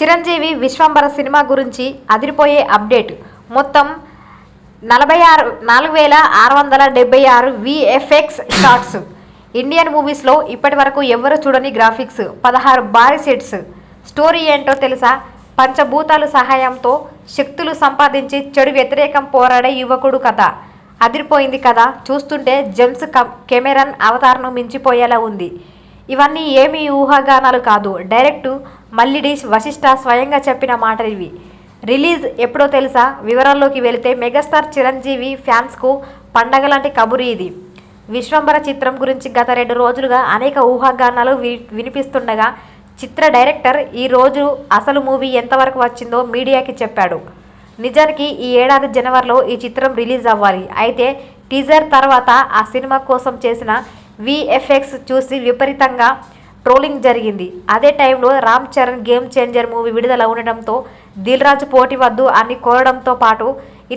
Chiranjeevi Vishwambhara cinema గురించి అదిరిపోయే update. మొత్తం నలభై ఆరు నాలుగు వేల ఆరు వందల డెబ్బై ఆరు విఎఫ్ఎక్స్ షార్ట్స్ ఇండియన్ మూవీస్లో ఇప్పటి వరకు ఎవరు చూడని గ్రాఫిక్స్. పదహారు భారీ సెట్స్ స్టోరీ ఏంటో తెలుసా? పంచభూతాల సహాయంతో శక్తులు సంపాదించి చెడు వ్యతిరేకం పోరాడే యువకుడు కథ. అదిరిపోయింది కదా? చూస్తుంటే జెమ్స్ కమ్ కెమెరన్ అవతారను మించిపోయేలా ఉంది. ఇవన్నీ ఏమీ ఊహాగానాలు కాదు. డైరెక్ట్ మల్లిడీష్ వశిష్ఠ స్వయంగా చెప్పిన మాటలు ఇవి రిలీజ్ ఎప్పుడో తెలుసా? వివరాల్లోకి వెళితే మెగాస్టార్ చిరంజీవి ఫ్యాన్స్కు పండగ లాంటి కబురు ఇది. విశ్వంబర చిత్రం గురించి గత రెండు రోజులుగా అనేక ఊహాగానాలు వి వినిపిస్తుండగా చిత్ర డైరెక్టర్ ఈ రోజు అసలు మూవీ ఎంతవరకు వచ్చిందో మీడియాకి చెప్పాడు. నిజానికి ఈ ఏడాది జనవరిలో ఈ చిత్రం రిలీజ్ అవ్వాలి. అయితే టీజర్ తర్వాత ఆ సినిమా కోసం చేసిన విఎఫ్ఎక్స్ చూసి విపరీతంగా ట్రోలింగ్ జరిగింది. అదే టైంలో Ram Charan game changer movie విడుదల ఉండడంతో దిల్రాజు పోటీ వద్దు అని కోరడంతో పాటు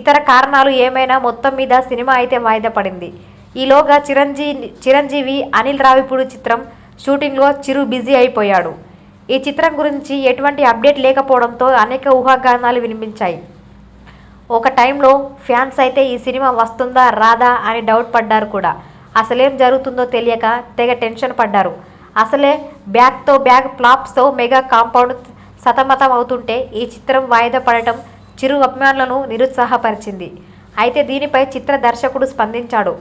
ఇతర కారణాలు ఏమైనా మొత్తం మీద సినిమా అయితే వాయిదా పడింది. ఈలోగా చిరంజీవి చిరంజీవి అనిల్ రావిపూడి చిత్రం షూటింగ్లో చిరు బిజీ అయిపోయాడు. ఈ చిత్రం గురించి ఎటువంటి అప్డేట్ లేకపోవడంతో అనేక ఊహాగానాలు వినిపించాయి. ఒక టైంలో ఫ్యాన్స్ అయితే ఈ సినిమా వస్తుందా రాదా అని డౌట్ పడ్డారు కూడా. అసలేం జరుగుతుందో తెలియక తెగ టెన్షన్ పడ్డారు. అసలే బ్యాక్తో బ్యాగ్ ఫ్లాప్స్తో మెగా కాంపౌండ్ సతమతం అవుతుంటే ఈ చిత్రం వాయిదా పడటం చిరు అభిమానులను నిరుత్సాహపరిచింది. అయితే దీనిపై చిత్ర దర్శకుడు స్పందించాడు.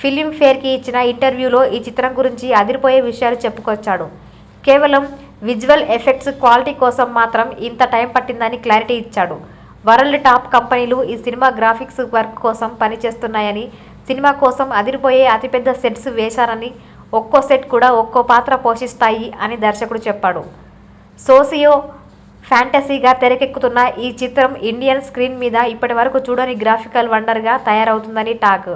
ఫిలింఫేర్కి ఇచ్చిన ఇంటర్వ్యూలో ఈ చిత్రం గురించి అదిరిపోయే విషయాలు చెప్పుకొచ్చాడు. కేవలం విజువల్ ఎఫెక్ట్స్ క్వాలిటీ కోసం మాత్రం ఇంత టైం పట్టిందని క్లారిటీ ఇచ్చాడు. వరల్డ్ టాప్ కంపెనీలు ఈ సినిమా గ్రాఫిక్స్ వర్క్ కోసం పనిచేస్తున్నాయని సినిమా కోసం అదిరిపోయే అతిపెద్ద సెట్స్ వేశారని ఒక్కో సెట్ కూడా ఒక్కో పాత్ర పోషిస్తాయి అని దర్శకుడు చెప్పాడు. సోసియో ఫ్యాంటసీగా తెరకెక్కుతున్న ఈ చిత్రం ఇండియన్ స్క్రీన్ మీద ఇప్పటి వరకు చూడని గ్రాఫికల్ వండర్గా తయారవుతుందని టాక్.